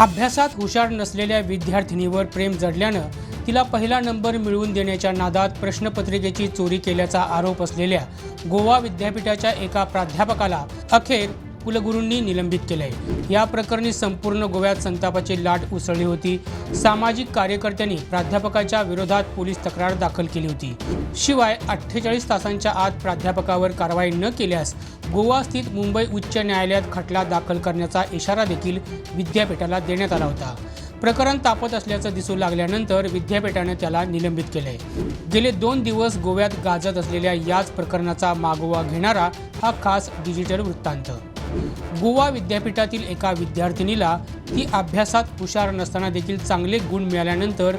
अभ्यासात हुशार नसलेल्या विद्यार्थिनीवर प्रेम जडल्यानं तिला पहिला नंबर मिळवून देण्याच्या नादात प्रश्नपत्रिकेची चोरी केल्याचा आरोप असलेल्या गोवा विद्यापीठाच्या एका प्राध्यापकाला अखेर कुलगुरूंनी निलंबित केलंय. या प्रकरणी संपूर्ण गोव्यात संतापाची लाट उसळली होती. सामाजिक कार्यकर्त्यांनी प्राध्यापकाच्या विरोधात पोलीस तक्रार दाखल केली होती. शिवाय अठ्ठेचाळीस तासांच्या आत प्राध्यापकावर कारवाई न केल्यास गोवा स्थित मुंबई उच्च न्यायालयात खटला दाखल करण्याचा इशारा देखील विद्यापीठाला देण्यात आला होता. प्रकरण तापत असल्याचं दिसू लागल्यानंतर विद्यापीठाने त्याला निलंबित केलंय. गेले दोन दिवस गोव्यात गाजत असलेल्या याच प्रकरणाचा मागोवा घेणारा हा खास डिजिटल वृत्तांत. गोवा विद्यापीठातील एका विद्यार्थिनीला ती अभ्यासात हुशार नसताना देखील चांगले गुण मिळाल्यानंतर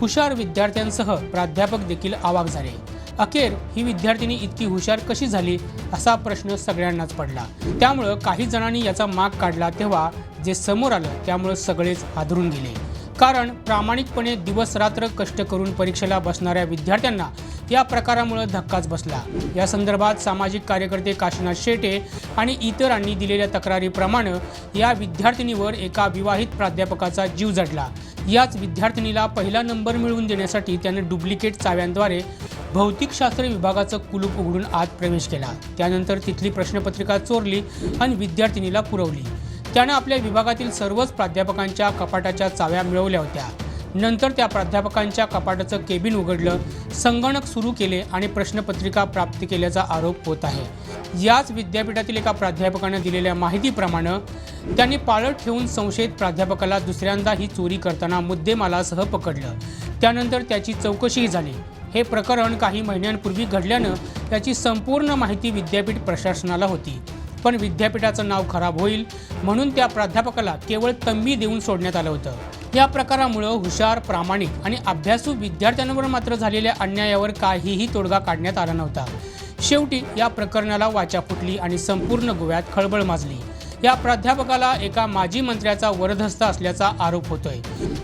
हुशार विद्यार्थ्यांसह प्राध्यापक देखील आवाक झाले. अखेर ही विद्यार्थिनी इतकी हुशार कशी झाली असा प्रश्न सगळ्यांनाच पडला. त्यामुळं काही जणांनी याचा माग काढला तेव्हा जे समोर आलं त्यामुळं सगळेच हादरून गेले. कारण प्रामाणिकपणे दिवस रात्र कष्ट करून परीक्षेला बसणाऱ्या विद्यार्थ्यांना या प्रकारामुळे धक्काच बसला. या संदर्भात सामाजिक कार्यकर्ते काशीनाथ शेटे आणि इतरांनी दिलेल्या तक्रारीप्रमाणे या विद्यार्थिनीवर एका विवाहित प्राध्यापकाचा जीव जडला. याच विद्यार्थिनीला पहिला नंबर मिळवून देण्यासाठी त्याने डुप्लिकेट चाव्यांद्वारे भौतिकशास्त्र विभागाचं कुलूप उघडून आत प्रवेश केला. त्यानंतर तिथली प्रश्नपत्रिका चोरली आणि विद्यार्थिनीला पुरवली. त्यानं आपल्या विभागातील सर्वच प्राध्यापकांच्या कपाटाच्या चाव्या मिळवल्या होत्या. नंतर त्या प्राध्यापकांच्या कपाटाचं केबिन उघडलं संगणक सुरू केले आणि प्रश्नपत्रिका प्राप्त केल्याचा आरोप होत आहे. याच विद्यापीठातील एका प्राध्यापकानं दिलेल्या माहितीप्रमाणे त्यांनी पाळत ठेवून संशयित प्राध्यापकाला दुसऱ्यांदा ही चोरी करताना मुद्देमालासह पकडलं. त्यानंतर त्याची चौकशीही झाली. हे प्रकरण काही महिन्यांपूर्वी घडल्यानं त्याची संपूर्ण माहिती विद्यापीठ प्रशासनाला होती. पण विद्यापीठाचं नाव खराब होईल म्हणून त्या प्राध्यापकाला केवळ तंबी देऊन सोडण्यात आलं होतं. या प्रकारामुळं हुशार प्रामाणिक आणि अभ्यासू विद्यार्थ्यांवर मात्र झालेल्या अन्यायावर काहीही तोडगा काढण्यात आला नव्हता. शेवटी या प्रकरणाला वाचा फुटली आणि संपूर्ण गोव्यात खळबळ माजली. या प्राध्यापकाला एका माजी मंत्र्याचा वरदहस्त असल्याचा आरोप होतोय.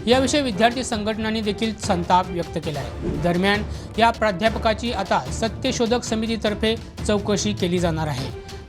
याविषयी विद्यार्थी संघटनांनी देखील संताप व्यक्त केला आहे दरम्यान या प्राध्यापकाची आता सत्यशोधक समितीतर्फे चौकशी केली जाणार आहे.